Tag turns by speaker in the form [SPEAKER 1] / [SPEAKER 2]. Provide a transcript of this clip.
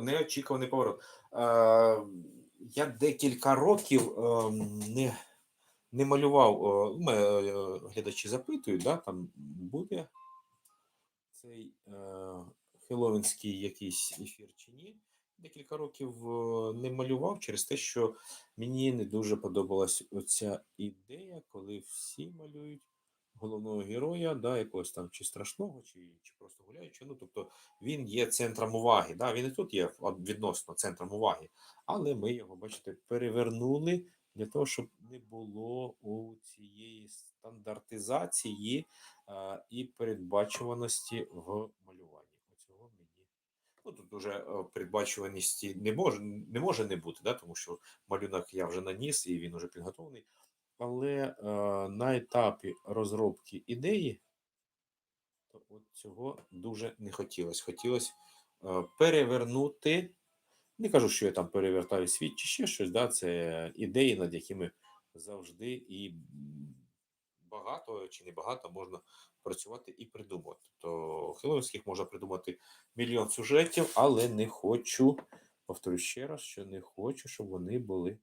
[SPEAKER 1] неочікуваний поворот. Е, я декілька років е, не, не малював. У мене е, глядачі запитують, да, там буде цей е, хеловінський якийсь ефір чи ні. Декілька років не малював через те, що мені не дуже подобалась оця ідея, коли всі малюють головного героя, да, якогось там чи страшного, чи, чи просто гуляючого. Ну, тобто він є центром уваги. Да? Він і тут є відносно центром уваги, але ми його, бачите, перевернули для того, щоб не було у цієї стандартизації а, і передбачуваності в малюванні. Оцього мені. Ну, тут уже е, передбачуваності не може не, може не бути, да? тому що малюнок я вже наніс і він вже підготовлений. Але е, на етапі розробки ідеї то от цього дуже не хотілося. Хотілося е, перевернути. Не кажу, що я там перевертаю світ чи ще щось. Да? Це ідеї, над якими завжди і багато чи не багато можна працювати і придумати. То хеловінських можна придумати мільйон сюжетів, але не хочу, повторю ще раз, що не хочу, щоб вони були